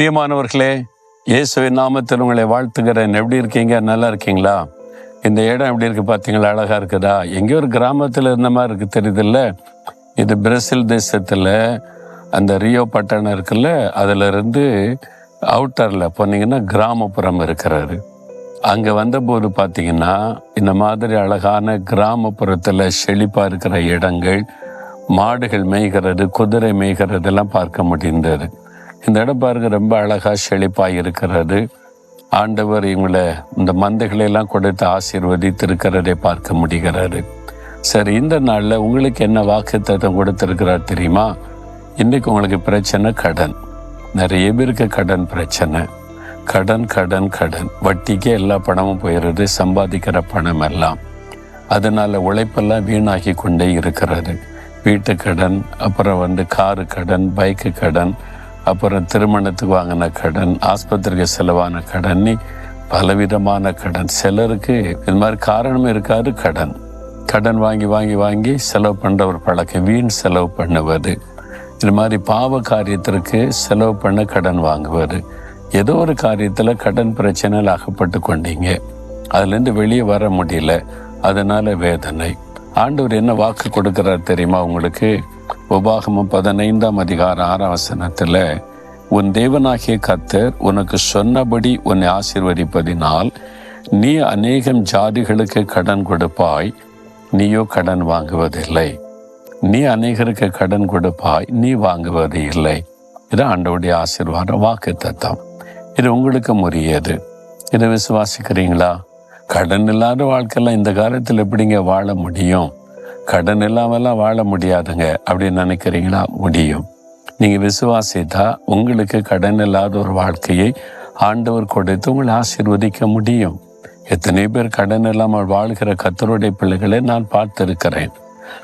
பிரியமானவர்களே இயேசுவின் நாமத்தில் உங்களை வாழ்த்துகிறேன். எப்படி இருக்கீங்க? நல்லா இருக்கீங்களா? இந்த இடம் எப்படி இருக்கு பார்த்தீங்களா? அழகா இருக்குதா? எங்கேயோ ஒரு கிராமத்தில் இருந்த மாதிரி இருக்கு. தெரியுதுல்ல? இது பிரேசில் தேசத்தில் அந்த ரியோ பட்டணம் இருக்குல்ல? அதுல இருந்து அவுட்டரில் போனீங்கன்னா கிராமப்புறம் இருக்கிறாரு. அங்கே வந்தபோது பார்த்தீங்கன்னா இந்த மாதிரி அழகான கிராமப்புறத்தில் செழிப்பாக இருக்கிற இடங்கள் மாடுகள் மேய்கிறது குதிரை மேய்கிறதெல்லாம் பார்க்க முடிந்தது. இந்த இடம் பாருங்க ரொம்ப அழகாக செழிப்பாக இருக்கிறது. ஆண்டவர் இவங்களை இந்த மந்தைகளெல்லாம் கொடுத்து ஆசீர்வதித்திருக்கிறதை பார்க்க முடிகிறது சரி இந்த நாளில் உங்களுக்கு என்ன வாக்குத்தத்தம் கொடுத்துருக்கிறார் தெரியுமா? இன்றைக்கு உங்களுக்கு பிரச்சனை கடன். நிறைய பேருக்கு கடன் பிரச்சனை. கடன் கடன் கடன். வட்டிக்கே எல்லா பணமும் போயிடுது சம்பாதிக்கிற பணம் எல்லாம். அதனால் உழைப்பெல்லாம் வீணாகி கொண்டே இருக்கிறது. வீட்டு கடன் அப்புறம் வந்து காரு கடன் பைக்கு கடன் அப்புறம் திருமணத்துக்கு வாங்கின கடன் ஆஸ்பத்திரிக்கு செலவான கடன் பலவிதமான கடன் சிலருக்கு இது மாதிரி காரணம் இருக்காது கடன். கடன் வாங்கி வாங்கி வாங்கி செலவு பண்ணுற ஒரு பழக்கம் வீண் செலவு பண்ணுவது. இது மாதிரி பாவ காரியத்திற்கு செலவு பண்ண கடன் வாங்குவது. ஏதோ ஒரு காரியத்தில் கடன் பிரச்சனையில் அகப்பட்டு கொண்டீங்க. அதுலேருந்து வெளியே வர முடியல. அதனால வேதனை. ஆண்டவர் என்ன வாக்கு கொடுக்குறார் தெரியுமா உங்களுக்கு? உபாகமம் பதினைந்தாம் அதிகாரம் ஆறாவசனத்தில் உன் தேவனாகிய கத்தர் உனக்கு சொன்னபடி உன்னை ஆசிர்வதிப்பதினால் நீ அநேகம் ஜாதிகளுக்கு கடன் கொடுப்பாய் நீயோ கடன் வாங்குவதில்லை. நீ அநேகருக்கு கடன் கொடுப்பாய் நீ வாங்குவது இல்லை. இது ஆண்டவுடைய ஆசீர்வாதம் வாக்கு தத்தம் இது உங்களுக்கு உரியது இதை விசுவாசிக்கிறீங்களா? கடன் இல்லாத வாழ்க்கையெல்லாம் இந்த காலத்தில் எப்படிங்க வாழ முடியும்? கடன் இல்லாமலாம் வாழ முடியாதுங்க. அப்படின்னு நினைக்கிறீங்களா முடியும். நீங்கள் விசுவாசித்தா உங்களுக்கு கடன் இல்லாத ஒரு வாழ்க்கையை ஆண்டவர் கொடுத்து உங்களை ஆசீர்வதிக்க முடியும். எத்தனை பேர் கடன் இல்லாமல் வாழ்கிற கத்தருடைய பிள்ளைகளை நான் பார்த்துருக்கிறேன்.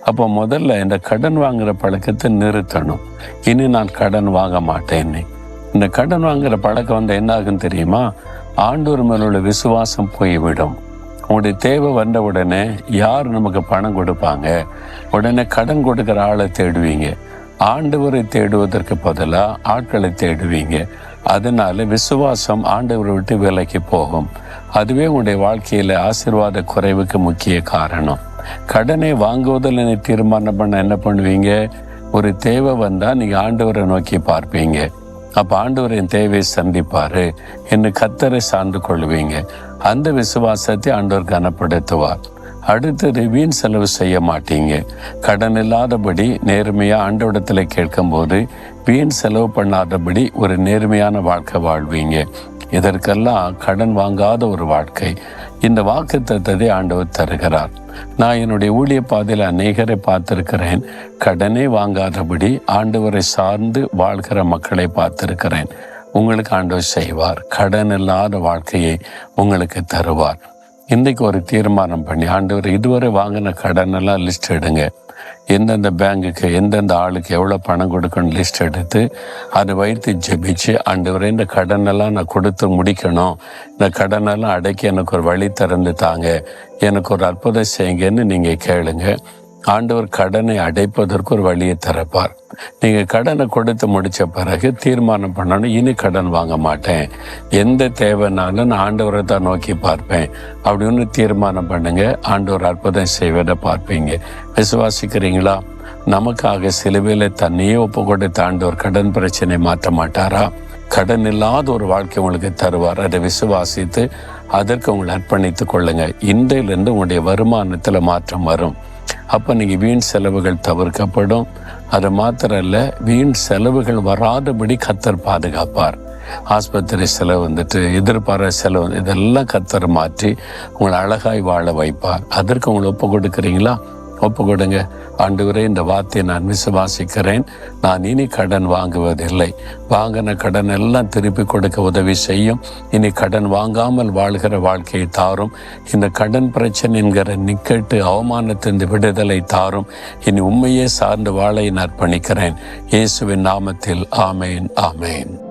அப்போ முதல்ல இந்த கடன் வாங்குற பழக்கத்தை நிறுத்தணும். இனி நான் கடன் வாங்க மாட்டேன்னு இந்த கடன் வாங்குற பழக்கம் வந்து என்ன ஆகும் தெரியுமா? ஆண்டவர் மேலுள்ள விசுவாசம் போய்விடும். உங்களுடைய தேவை வந்த உடனே யார் நமக்கு பணம் கொடுப்பாங்க? உடனே கடன் கொடுக்குற ஆளை தேடுவீங்க. ஆண்டவரை தேடுவதற்கு பதிலாக ஆட்களை தேடுவீங்க. அதனால விசுவாசம் ஆண்டவரை விட்டு விலைக்கு போகும். அதுவே உங்களுடைய வாழ்க்கையில் ஆசீர்வாத குறைவுக்கு முக்கிய காரணம். கடனை வாங்குவதில் நீ தீர்மானம் பண்ண என்ன பண்ணுவீங்க? ஒரு தேவை வந்தால் நீங்கள் ஆண்டவரை நோக்கி பார்ப்பீங்க. அப்ப ஆண்டவர் என் தேவையை சந்திப்பாரு என்று கத்தரை சார்ந்து கொள்வீங்க. அந்த விசுவாசத்தை ஆண்டவர் கனப்படுத்துவார். அடுத்தது வீண் செலவு செய்ய மாட்டீங்க. கடன் இல்லாதபடி நேர்மையா ஆண்டவிடத்துல கேட்கும்போது வீண் செலவு பண்ணாதபடி ஒரு நேர்மையான வாழ்க்கை வாழ்வீங்க. இதற்கெல்லாம் கடன் வாங்காத ஒரு வாழ்க்கை. இந்த வாக்கு தத்தத்தை ஆண்டவர் தருகிறார். நான் என்னுடைய ஊழிய பாதையில் அநேகரை பார்த்திருக்கிறேன். கடனே வாங்காதபடி ஆண்டவரை சார்ந்து வாழ்கிற மக்களை பார்த்திருக்கிறேன். உங்களுக்கு ஆண்டவர் செய்வார். கடன் இல்லாத வாழ்க்கையை உங்களுக்கு தருவார். இன்றைக்கு ஒரு தீர்மானம் பண்ணி ஆண்டவர் இதுவரை வாங்கின கடன் எல்லாம் லிஸ்ட் எடுங்க. எந்தெந்த பேங்குக்கு எந்தெந்த ஆளுக்கு எவ்வளோ பணம் கொடுக்கணும் லிஸ்ட் எடுத்து அதை வைத்து ஜெபிச்சு அண்டு வரை இந்த கடனெல்லாம் நான் கொடுத்து முடிக்கணும். இந்த கடனெல்லாம் அடைக்க எனக்கு ஒரு வழி திறந்து தாங்க. எனக்கு ஒரு அற்புதம் செய்யுங்கன்னு நீங்கள் கேளுங்க. ஆண்டவர் கடனை அடைப்பதற்கு ஒரு வழியை திறப்பார். நீங்கள் கடனை கொடுத்து முடித்த பிறகு தீர்மானம் பண்ணணும் இனி கடன் வாங்க மாட்டேன். எந்த தேவைனாலும் நான் ஆண்டவரை தான் நோக்கி பார்ப்பேன். அப்படின்னு தீர்மானம் பண்ணுங்க. ஆண்டவர் அற்புதம் செய்வதை பார்ப்பீங்க. விசுவாசிக்கிறீங்களா? நமக்காக சிலுவையில் தன்னையே ஒப்பு கொடுத்த ஆண்டவர் கடன் பிரச்சனை மாற்ற மாட்டாரா? கடன் இல்லாத ஒரு வாழ்க்கை உங்களுக்கு தருவார். அதை விசுவாசித்து அதற்கு உங்களை அர்ப்பணித்துக் கொள்ளுங்க. இன்றையிலிருந்து உங்களுடைய வருமானத்தில் மாற்றம் வரும். அப்போ நீங்கள் வீண் செலவுகள் தவிர்க்கப்படும். அது மாத்திரம் இல்லை வீண் செலவுகள் வராதபடி கத்தர் பாதுகாப்பார். ஆஸ்பத்திரி செலவு வந்துட்டு எதிர்பாராத செலவு இதெல்லாம் கத்தர் மாற்றி உங்களை அழகாய் வாழ வைப்பார். அதற்கு உங்களை ஒப்பு கொடுக்குறீங்களா? ஒப்பு கொடுங்க ஆண்டவரே இந்த வார்த்தையை நான் விசுவாசிக்கிறேன். நான் இனி கடன் வாங்குவதில்லை. வாங்கின கடன் எல்லாம் திருப்பி கொடுக்க உதவி செய்யும். இனி கடன் வாங்காமல் வாழ்கிற வாழ்க்கையை தாரும். இந்த கடன் பிரச்சனை என்கிற நிக்கட்டு அவமானத்திலிருந்து விடுதலை தாரும். இனி உண்மையே சார்ந்து வாழை நான் அர்ப்பணிக்கிறேன். இயேசுவின் நாமத்தில் ஆமேன் ஆமேன்.